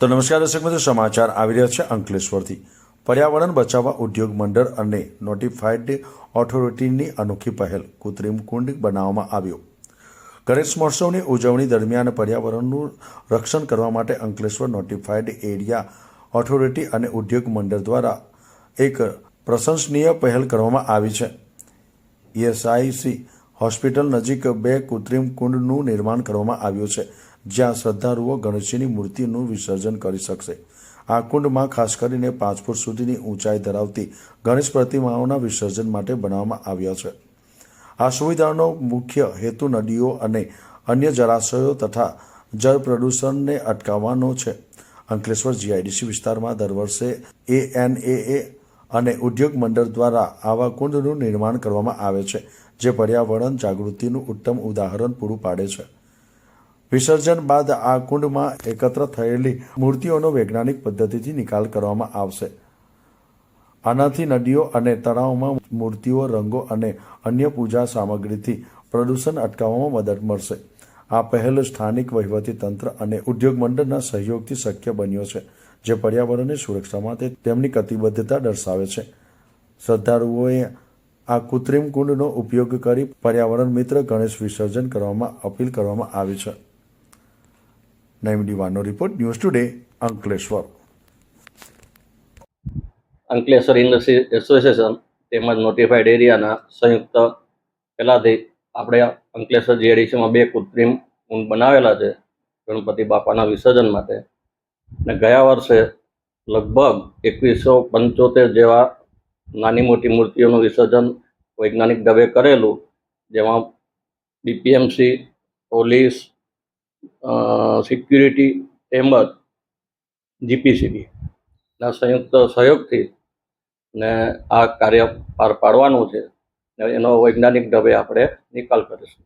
તો નમસ્કાર દર્શક મિત્રો, સમાચાર આવી રહ્યા છે અંકલેશ્વરથી. પર્યાવરણ બચાવવા ઉદ્યોગ મંડળ અને નોટિફાઈડ ઓથોરિટીની અનોખી પહેલ કૃત્રિમ કુંડ બનાવવામાં આવ્યો. ગણેશ મહોત્સવની ઉજવણી દરમિયાન પર્યાવરણનું રક્ષણ કરવા માટે અંકલેશ્વર નોટિફાઈડ એરિયા ઓથોરિટી અને ઉદ્યોગ મંડળ દ્વારા એક પ્રશંસનીય પહેલ કરવામાં આવી છે. ઈએસઆઈસી હોસ્પિટલ નજીક બે કૃત્રિમ કુંડનું નિર્માણ કરવામાં આવ્યું છે. જ્યાં શ્રદ્ધાળુઓ ગણેશજીની મૂર્તિનું વિસર્જન કરી શકશે. આ કુંડમાં ખાસ કરીને પાંચ ફૂટ સુધીની ઊંચાઈ ધરાવતી ગણેશ પ્રતિમાઓના વિસર્જન માટે બનાવવામાં આવ્યા છે. આ સુવિધાનો મુખ્ય હેતુ નદીઓ અને અન્ય જળાશયો તથા જળ પ્રદૂષણને અટકાવવાનો છે. અંકલેશ્વર જીઆઈડીસી વિસ્તારમાં દર વર્ષે એએનએએ અને ઉદ્યોગ મંડળ દ્વારા આવા કુંડનું નિર્માણ કરવામાં આવે છે, જે પર્યાવરણ જાગૃતિનું ઉત્તમ ઉદાહરણ પૂરું પાડે છે. વિસર્જન બાદ આ કુંડમાં એકત્ર થયેલી મૂર્તિઓનો વૈજ્ઞાનિક પદ્ધતિથી નિકાલ કરવામાં આવશે. આનાથી નદીઓ અને તળાવમાં મૂર્તિઓ, રંગો અને અન્ય પૂજા સામગ્રીથી પ્રદૂષણ અટકાવવામાં મદદ મળશે. આ પહેલ સ્થાનિક વહીવટી તંત્ર અને ઉદ્યોગ મંડળના સહયોગથી શક્ય બન્યો છે, જે પર્યાવરણની સુરક્ષા માટે તેમની કટિબદ્ધતા દર્શાવે છે. શ્રદ્ધાળુઓએ આ કૃત્રિમ કુંડનો ઉપયોગ કરી પર્યાવરણ મિત્ર ગણેશ વિસર્જન કરવામાં અપીલ કરવામાં આવી છે. દીવાનો report, news today, Ankleshwar. Ankleshwar industry association તેમજ નોટિફાઈડ એરિયાના સંયુક્ત પહેલાથી આપણે અંકલેશ્વર જીએડીસીમાં બે કૃત્રિમ કુંડ બનાવેલા છે, ગણપતિ બાપાના વિસર્જન માટે. અને ગયા વર્ષે લગભગ એકવીસો પંચોતેર જેવા નાની મોટી મૂર્તિઓનું વિસર્જન વૈજ્ઞાનિક ઢબે કરેલું, જેમાં બીપીએમસી પોલીસ સિક્યુરિટી તેમજ જીપીસીબી ના સંયુક્ત સહયોગથી ને આ કાર્ય પાર પાડવાનું છે એનો વૈજ્ઞાનિક ઢબે આપણે નિકાલ કરીશું.